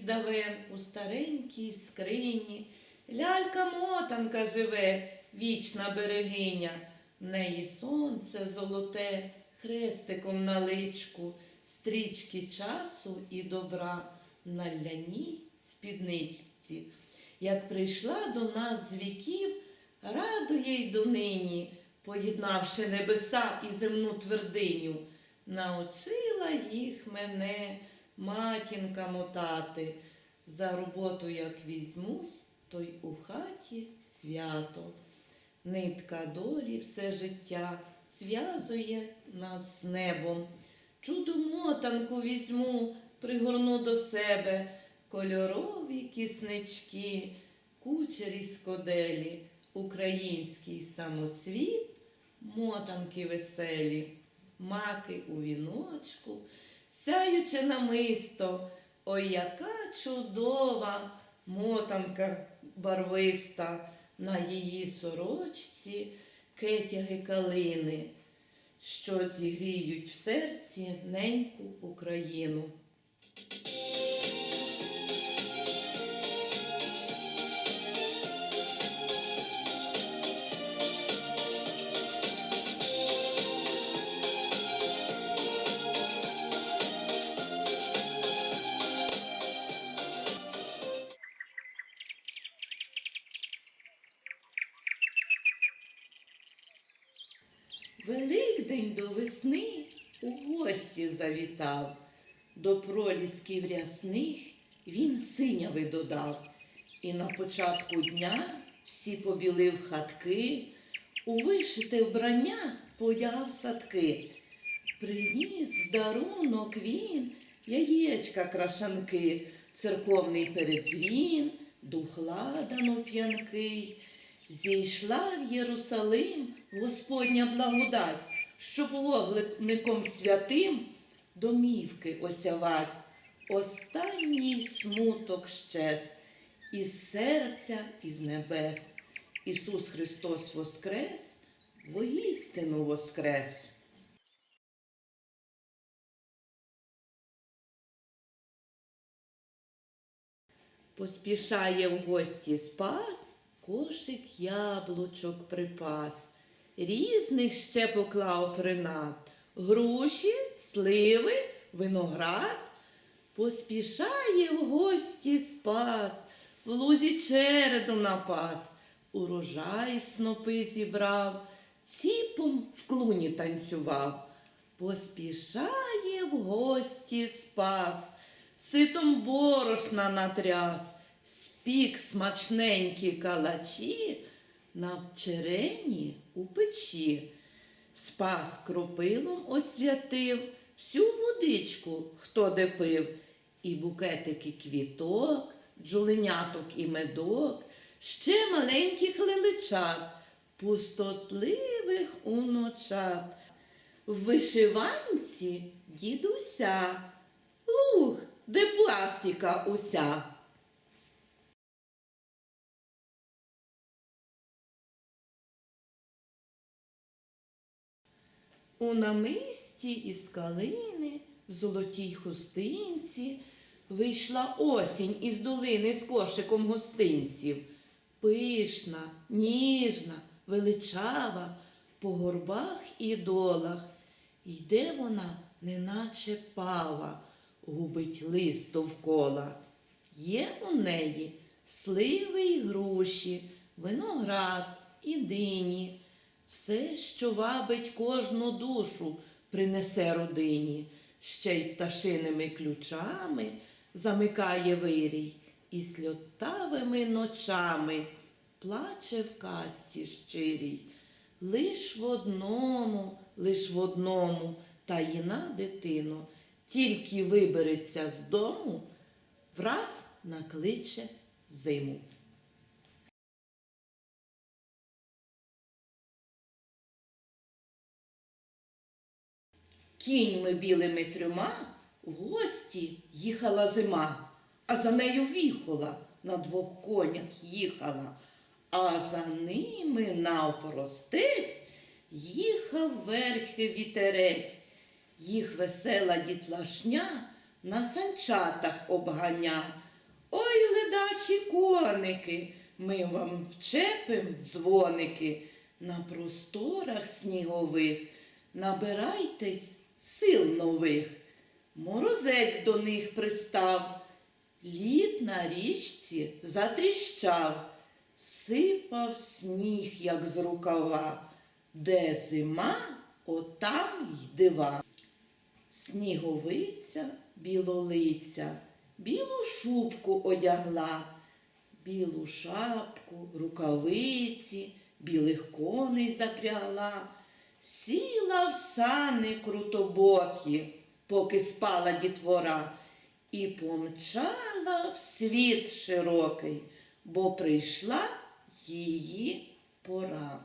із давен у старенькій скрині. Лялька мотанка живе, вічна берегиня. В неї сонце золоте, хрестиком на личку, стрічки часу і добра на ляній спідничці. Як прийшла до нас з віків, радує й донині, поєднавши небеса і земну твердиню, научила їх мене матінка мотати. За роботу як візьмусь, то й у хаті свято. Нитка долі все життя зв'язує нас з небом. Чуду мотанку візьму, пригорну до себе кольорові кіснички, кучері скоделі, український самоцвіт, мотанки веселі, маки у віночку, сяюче намисто, ой, яка чудова мотанка барвиста, на її сорочці кетяги калини, що зігріють в серці неньку Україну. Великдень до весни у гості завітав, до пролісків рясних він синяви додав, і на початку дня всі побілив хатки, у вишите вбрання подяв садки. Приніс в дарунок він яєчка крашанки, церковний передзвін, дух ладану п'янкий. Зійшла в Єрусалим Господня благодать, щоб вогником святим домівки осявать. Останній смуток щез із серця, із небес. Ісус Христос воскрес, воістину воскрес. Поспішає в гості спас, кошик яблучок припас, різних ще поклав принад, груші, сливи, виноград. Поспішає в гості спас, в лузі череду напас, урожай снопи зібрав, ціпом в клуні танцював. Поспішає в гості спас, ситом борошна натряс, спік смачненькі калачі на черені у печі. Спас кропилом освятив всю водичку, хто де пив, і букетики квіток, джуленяток і медок, ще маленьких леличат, пустотливих уночат. В вишиванці дідуся, луг, де пасіка уся. У намисті із калини, в золотій хустинці, вийшла осінь із долини з кошиком гостинців. Пишна, ніжна, величава, по горбах і долах. Йде вона, неначе пава, губить лист довкола. Є у неї сливи й груші, виноград і дині. Все, що вабить кожну душу, принесе родині, ще й пташиними ключами замикає вирій, і сльотавими ночами плаче в касті щирій. Лиш в одному, лиш в одному таїна дитино, тільки вибереться з дому, враз накличе зиму. Кіньми білими трьома в гості їхала зима, а за нею віхола на двох конях їхала, а за ними навпростець їхав верхи вітерець. Їх весела дітлашня на санчатах обганя, ледачі коники, ми вам вчепим дзвоники. На просторах снігових набирайтесь сил нових. Морозець до них пристав, лід на річці затріщав, сипав сніг, як з рукава, де зима, отам й дива. Сніговиця білолиця, білу шубку одягла, білу шапку, рукавиці, білих коней запрягла, сіла в сани крутобокі, поки спала дітвора, і помчала в світ широкий, бо прийшла її пора.